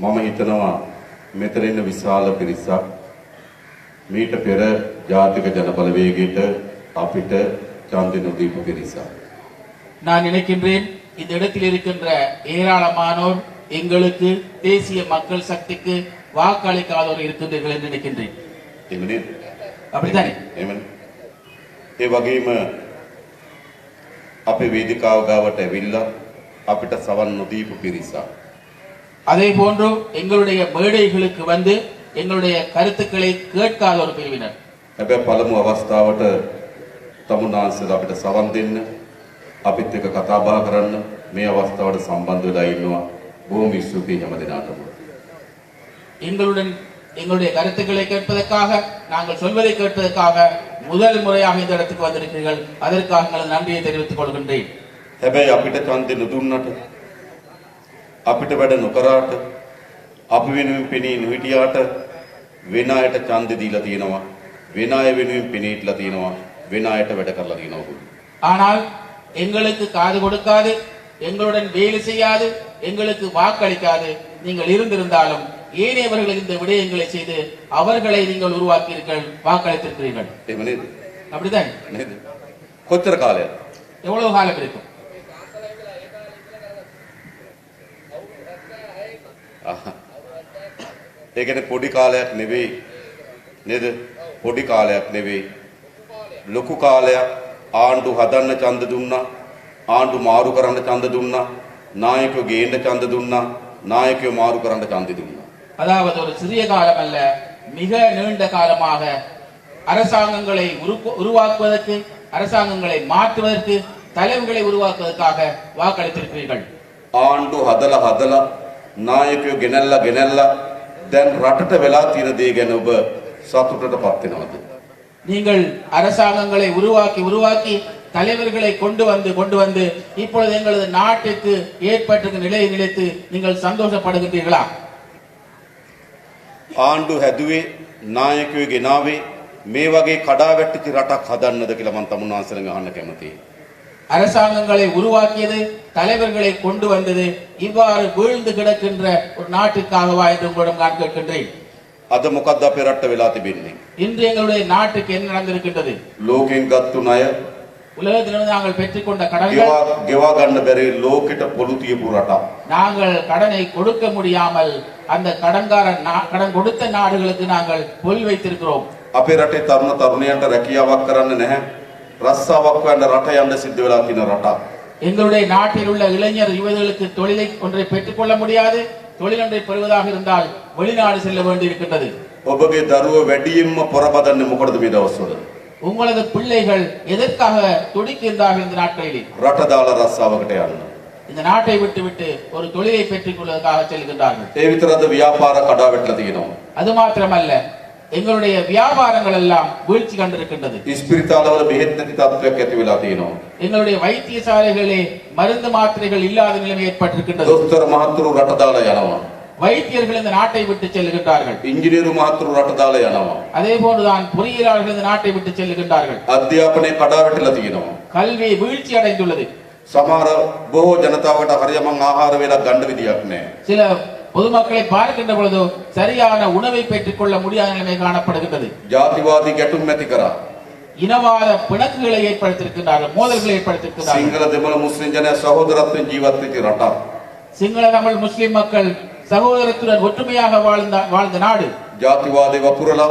මම හිතනවා මෙතන ඉන්න විශාල පිරිසක් මීට පෙර ජාතික ජනබලවේගයට අපිට ඡන්දෙ නොදීපු පිරිසක්. நான் நினைக்கின்றேன் இந்த இடத்தில் இருக்கின்ற ஏராளமானோர் எங்களுக்கு தேசிய மக்கள் சக்திக்கு வாக்களிக்காதோர் இருக்கின்றீர்கள் என்று நினைக்கின்றேன் එහෙම නේද? அப்படித்தானே එහෙමනේ. ඒ වගේම අපේ වේදිකාව ගාවට ඇවිල්ලා අපිට සවන් නොදීපු පිරිසක්. அதே போன்று எங்களுடைய மேடைகளுக்கு வந்து எங்களுடைய கருத்துக்களை கேட்காத ஒரு பிரிவினர் හැබැයි පළමු අවස්ථාවට තමුන්නාන්සේලා අපිට සවන් දෙන්න අපිත් එක්ක කතා බහ කරන්න මේ අවස්ථාවට සම්බන්ධ වෙලා ඉන්නවා. බොහොම ස්තුතියි හැම දිනාටම. எங்களுடன் எங்களுடைய கருத்துக்களை கேட்பதற்காக நாங்கள் சொல்வதை கேட்பதற்காக முதல் முறையாக இந்த இடத்துக்கு வந்திருக்கிறீர்கள் அதற்காக எங்களது நன்றியை தெரிவித்துக் கொள்கின்றேன் හැබැයි අපිට ඡන්දෙ නොදුන්නට අපිට වැඩ නොකරාට අපි වෙනුවෙන් පෙනී නොහිටියාට වෙන අයට ඡන්දෙ දීලා තියෙනවා වෙන අය වෙනුවෙන් පෙනී හිටලා තියෙනවා වෙන අයට වැඩ කරලා තියෙනවා ඔගොල්ලෝ. ஆனால் எங்களுக்கு காது கொடுக்காது எங்களுடன் வேலை செய்யாது எங்களுக்கு வாக்களிக்காது நீங்கள் இருந்திருந்தாலும் ஏனையவர்கள் இந்த விடயங்களை செய்து அவர்களை நீங்கள் உருவாக்கியிருங்கள் வாக்களித்திருக்கிறீர்கள் එහෙම නේද? அப்படிதான் නේද? කොච්චර කාලයක්? எவ்வளவு காலம் இருக்கும் ඒ කියන්නේ පොඩි කාලයක් නෙවෙයි නේද? පොඩි කාලයක් නෙවෙයි. ලොකු කාලයක් ආණ්ඩු හදන්න ඡන්ද දුන්නා. ආණ්ඩු මාරු කරන්න ඡන්ද දුන්නා. නායකයෝ ගේන්න ඡන්ද දුන්නා. නායකයෝ මාරු කරන්න ඡන්ද දුන්නා. அதாவது ஒரு சிறிய காலம் அல்ல மிக நீண்ட காலமாக அரசாங்கங்களை உருப்பு- உருவாக்குவதற்கு அரசாங்கங்களை மாற்றுவதற்கு தலைவர்களை உருவாக்குவதற்காக வாக்களித்திருக்கிறீர்கள் ආණ්ඩු හදලා හදලා නායකයෝ ගෙනල්ලා ගෙනල්ලා දැන් රටට වෙලා තියෙන දේ ගැන ඔබ සතුටටපත් වෙනවද? நீங்கள் அரசாங்கங்களை உருவாக்கி உருவாக்கி தலைவர்களை கொண்டு வந்து கொண்டு வந்து இப்பொழுது எங்களது நாட்டுக்கு ஏற்பட்டிருக்கும் நிலையை நினைத்து நீங்கள் சந்தோஷப்படுகின்றீர்களா ආණ්ඩු හැදුවේ නායකයෝ ගෙනාවේ මේ වගේ කඩාවැට්ටිච්ච රටක් හදන්නද කියලා මම තමුන්වහන්සේගෙන් අහන්න කැමතියි. அரசாங்கங்களை உருவாக்கியது தலைவர்களை கொண்டு வந்தது இவ்வாறு வீழ்ந்து கிடக்கின்ற ஒரு நாட்டுக்காகவா என்று உங்களிடம் நான் கேட்கின்றேன் අද මොකද්ද අපේ රට්ට වෙලා තිබෙන්නේ? இன்று எங்களுடைய நாட்டுக்கு என்ன நடந்திருக்கின்றது ලෝකෙන් ගත්තු ණය உலகத்திலிருந்து நாங்கள் பெற்றுக்கொண்ட கடன்கள் ගෙවා ගෙවා ගන්න බැරි ලෝකෙට පොළු තියපු රටක්. நாங்கள் கடனை கொடுக்க முடியாமல் அந்த கடன்கார நா- கடன் கொடுத்த நாடுகளுக்கு நாங்கள் பொல் வைத்திருக்கிறோம் අපේ රටේ තරුණ තරුණියන්ට රැකියාවක් කරන්න නැහැ. රස්සාවක් හොයන්න රට යන්න සිද්ධ වෙලා තියෙන රටක්. எங்களுடைய நாட்டில் உள்ள இளைஞர் யுவதிகளுக்கு தொழிலை ஒன்றை பெற்றுக்கொள்ள முடியாது தொழில் ஒன்றை பெறுவதாக இருந்தால் வெளிநாடு செல்ல வேண்டி இருக்கின்றது ඔබගේ දරුව වැඩියෙන්ම පොරබදන්නේ මොකටද මේ දවස්වල? உங்களது பிள்ளைகள் எதற்காக துடிக்கின்றார்கள் இந்த நாட்களிலே රට දාලා රස්සාවකට යන්න. இந்த நாட்டை விட்டுவிட்டு ஒரு தொழிலை பெற்றுக் கொள்வதற்காக செல்கின்றார்கள் ඒ විතරද ව්‍යාපාර කඩාවැටලා තියෙනවා. அது மாத்திரமல்ல எங்களுடைய வியாபாரங்கள் எல்லாம் வீழ்ச்சி கண்டிருக்கின்றது ඉස්පිරිතාලවල බෙහෙත් නැති තත්ත්වයක් ඇති වෙලා තියෙනවා. எங்களுடைய வைத்தியசாலைகளே மருந்து மாத்திரைகள் இல்லாத நிலைமை ஏற்பட்டிருக்கின்றது දොස්තර මහත්තුරු රට දාලා යනවා. வைத்தியர்கள் இந்த நாட்டை விட்டு செல்கின்றார்கள் ඉංජිනේරු මහත්තුරු රට දාලා යනවා. அதே போன்றுதான் பொறியியலாளர்கள் இந்த நாட்டை விட்டு செல்கின்றார்கள் අධ්‍යාපනයේ කඩාවැටලා තියෙනවා. கல்வி வீழ்ச்சி அடைந்துள்ளது සමහර බොහෝ ජනතාවට හරියමං ආහාර වේලක් ගන්න විදියක් නැහැ. சில பொதுமக்களை பார்க்கின்ற பொழுது சரியான உணவை பெற்றுக் கொள்ள முடியாத நிலைமை காணப்படுகின்றது. ஜாதிவாதி கெட்டுமதி கரா இனவாத பிணக்குகளை ஏற்படுத்தியிருக்கின்றார்கள் மோதல்களை ஏற்படுத்தியிருக்கிறார்கள் சிங்கள தமிழ் முஸ்லிம் ஜன சகோதரத்தின் ஜீவத்திற்கு ரட்டா சிங்கள தமிழ் முஸ்லிம் மக்கள் சகோதரத்துடன் ஒற்றுமையாக வாழ்ந்த வாழ்ந்த நாடு. ஜாதிவாதி வப்புரலா?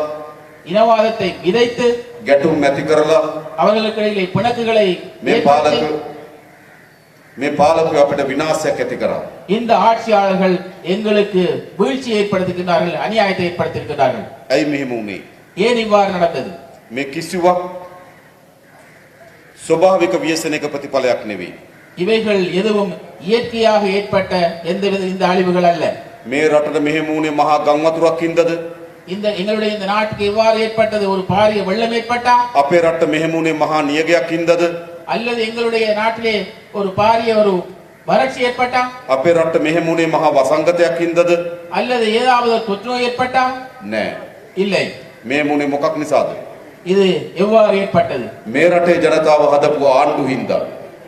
இனவாதத்தை விதைத்து கெட்டும் மெத்திக்கரலா? அவர்களுக்கு இடையிலே பிணக்குகளை மேம்பாலக்கு මේ පාලකයෝ අපිට විනාශයක් ඇති කරා. இந்த ஆட்சியாளர்கள் எங்களுக்கு வீழ்ச்சி ஏற்படுத்துகின்றார்கள் அநியாயத்தை ஏற்படுத்தியிருக்கிறார்கள் ඇයි මෙහෙම වුනේ? ஏன் இவ்வாறு நடந்தது මේ කිසිවක් ස්වභාවික ව්‍යසනයක ප්‍රතිඵලයක් නෙවෙයි. இவைகள் எதுவும் இயற்கையாக ஏற்பட்ட எந்தவித இந்த அழிவுகள் அல்ல මේ රටට මෙහෙම වුනේ මහා ගම් වතුරක් හින්දාද? இந்த எங்களுடைய இந்த நாட்டுக்கு எவ்வாறு ஏற்பட்டது ஒரு பாரிய வெள்ளம் ஏற்பட்டா අපේ රටට මෙහෙම වුනේ මහා නියගයක් හින්දාද? அல்லது எங்களுடைய நாட்டிலே ஒரு பாரிய ஒரு வறட்சி ஏற்பட்டா අපේ රටට මෙහෙම වුනේ මහා වසංගතයක් හින්දාද? அல்லது ஏதாவது ஒரு தொற்று நோய் ஏற்பட்டா නෑ. இல்லை මේ මුනේ මොකක් නිසාද? இது எவ்வாறு ஏற்பட்டது මේ රටේ ජනතාව හදපු ආණ්ඩු හින්දා.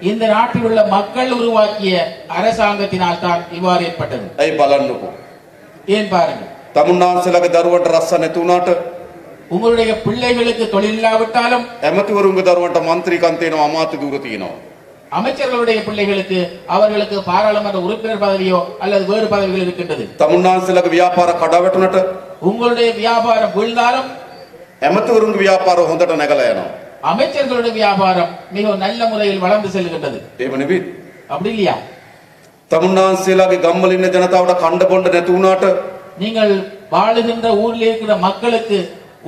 இந்த நாட்டில் உள்ள மக்கள் உருவாக்கிய அரசாங்கத்தினால் தான் இவ்வாறு ஏற்பட்டது ඇයි බලන්නකෝ. ஏன் பாருங்கள் තමුන්නාන්සලගේ දරුවන්ට රස්ස නැතුනාට உங்களுடைய பிள்ளைகளுக்கு தொழில் இல்லாவிட்டாலும் ඇමතිවරුන්ගේ දරුවන්ට මන්ත්‍රීකන් තියෙනවා අමාත්‍ය දුර තියෙනවා. அமைச்சர்களுடைய பிள்ளைகளுக்கு அவர்களுக்கு பாராளுமன்ற உறுப்பினர் பதவியோ அல்லது வேறு பதவிகள் இருக்கின்றது තමුන්නාන්සලගේ ව්‍යාපාර කඩාවැටුනට உங்களுடைய வியாபாரம் வீழ்ந்தாலும் ඇමතිවරුන්ගේ ව්‍යාපාර හොඳට නැගලා යනවා. அமைச்சர்களுடைய வியாபாரம் மிகவும் நல்ல முறையில் வளர்ந்து செல்கின்றது එහෙම නෙවෙයි. அப்படி இல்லையா තමුන්නාන්සේලාගේ ගම්වල ඉන්න ජනතාවට කණ්ඩ බොණ්ඩ නැති වුණාට நீங்கள் வாழுகின்ற ஊரில் இருக்கிற மக்களுக்கு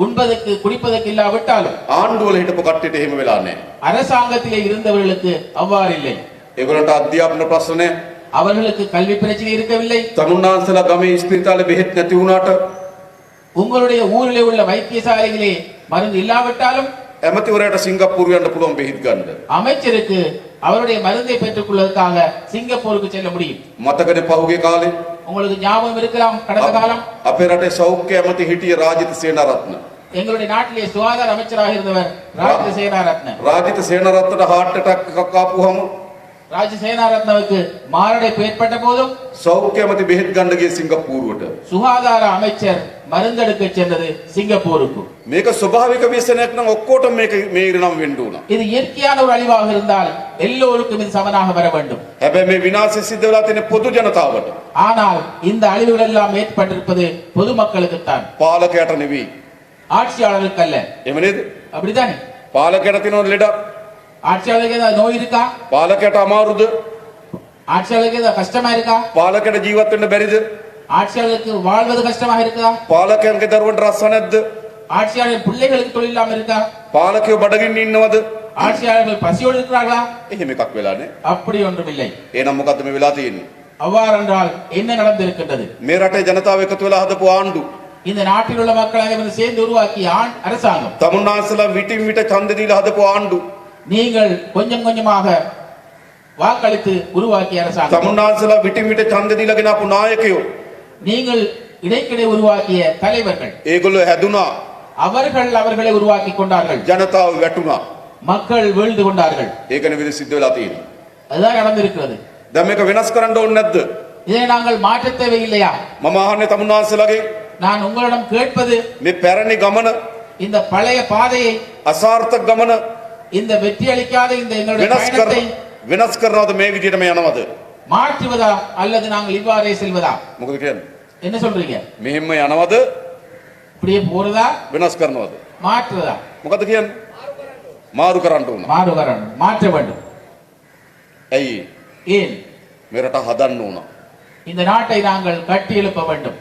உண்பதற்கு குடிப்பதற்கு இல்லாவிட்டாலும் ආණ්ඩුවල හිටපු කට්ටියට එහෙම වෙලා නැහැ. அரசாங்கத்திலே இருந்தவர்களுக்கு அவ்வாறு இல்லை ඒගොල්ලන්ට අධ්‍යාපන ප්‍රශ්න නැහැ. அவர்களுக்கு கல்வி பிரச்சனை இருக்கவில்லை තමුන්නාන්සලා ගමේ ඉස්පිරිතාලේ බෙහෙත් නැති වුණාට உங்களுடைய ஊரிலே உள்ள வைத்தியசாலைகளே மருந்து இல்லாவிட்டாலும் ඇමතිවරයාට සිංගප්පූරු යන්න පුළුවන් බෙහෙත් ගන්න. அமைச்சருக்கு அவருடைய மருந்தை பெற்றுக் கொள்வதற்காக சிங்கப்பூருக்கு செல்ல முடியும் මතකනේ පහුගිය කාලේ உங்களுக்கு ஞாபகம் இருக்கலாம். கடந்த காலம் අපේ රටේ සෞඛ්‍ය ඇමති හිටිය රාජිත எங்களுடைய நாட்டிலே சுகாதார அமைச்சராக இருந்தவர் ராஜித சேனாரத்ன. ராஜித சேனாரத்ன ஹார்ட் அட்டாக் காப்புகம் ආපුවම ராஜ சேனாரத்னவுக்கு மாரடைப்பு ஏற்பட்ட போதும் සෞඛ්‍ය ඇමති බෙහෙත් ගන්න ගියේ සිංගප්පූරුවට. சுகாதார அமைச்சர் மருந்தெடுக்க சென்றது சிங்கப்பூருக்கு මේක ස්වභාවික ව්‍යසනයක් නම් ඔක්කොටම මේක මේ ඉරණම් වෙන්න උනා. இது இயற்கையான ஒரு அழிவாக இருந்தால் எல்லோருக்கும் இது சமனாக வர வேண்டும் හැබැයි මේ විනාශය සිද්ධ වෙලා තියෙන පොදු ජනතාවට ஆனால் இந்த அழிவுகள் எல்லாம் ஏற்பட்டிருப்பது பொதுமக்களுக்குத்தான் පාලකයට නෙවෙයි. ஆட்சியாளருக்கு அல்ல එහෙම නේද? அப்படித்தானே පාලකයට තියෙන ලෙඩක් ஆட்சியாளருக்கு ஏதாவது நோய் இருக்கா පාලකයට අමාරුද? ஆட்சியாளருக்கு ஏதாவது கஷ்டமா இருக்கா පාලකයට ජීවත් වෙන්න බැරිද? ஆட்சியாளருக்கு வாழ்வது கஷ்டமாக இருக்குதா පාලකයන්ගේ දරුවන්ට රස්ස නැද්ද? ஆட்சியாளர் பிள்ளைகளுக்கு தொழில் இல்லாம இருக்கா පාලකයෝ බඩගින්න ඉන්නවද? ஆட்சியாளர்கள் பசியோடு இருக்கிறார்களா එහෙම එකක් වෙලා නේ. அப்படி ஒன்றும் இல்லை එහෙනම් මොකද්ද මේ වෙලා තියෙන්නේ? அவ்வாறென்றால் என்ன நடந்திருக்கின்றது මේ රටේ ජනතාව එකතු වෙලා හදපු ආණ්ඩු இந்த நாட்டில் உள்ள மக்கள் அனைவரும் சேர்ந்து உருவாக்கிய ஆண் அரசாங்கம் තමුන්නාන්සලා විටින් විට ඡන්ද දීලා හදපු ආණ්ඩු நீங்கள் கொஞ்சம் கொஞ்சமாக வாக்களித்து உருவாக்கிய அரசாங்கம். தமிழ்நாட்டில் விட்டு விட்டு சந்த நீலகினாப்பு நாயக்கையோ நீங்கள் இடைக்கிடை உருவாக்கிய தலைவர்கள். ஏகுலோ ஹெதுனா அவர்கள் அவர்களை உருவாக்கி கொண்டார்கள். ஜனதா வெட்டுனா மக்கள் வீழ்ந்து கொண்டார்கள். ஏகன விதி சித்தவிலா தீன் அதுதான் நடந்திருக்கிறது. தமேக வினஸ் கரண்ட ஒன்னது இதை நாங்கள் மாற்ற தேவையில்லையா? மமாஹனே தமிழ்நாட்டிலகே நான் உங்களிடம் கேட்பது மே பெரணி கமன இந்த பழைய பாதையை அசார்த்த கமன இந்த வெற்றி அளிக்காத இந்த எங்களுடைய பயணத்தை வினஸ்கர்னாவது மேவிட்டிடமையானது மாற்றுவதா அல்லது நாங்கள் இவ்வாறே செல்வதா? உங்களுக்கு என்ன சொல்றீங்க? மேன்மையானவது அப்படியே போறதா? வினஸ்கர்னவது மாற்றுவதா? முகத்துக்கு ஏன் மாறுகராண்டு மாறுகராண்டு மாற்ற வேண்டும். ஐ. ஏன்? மிரட்ட ஹதன்னு இந்த நாட்டை நாங்கள் கட்டி எழுப்ப வேண்டும்.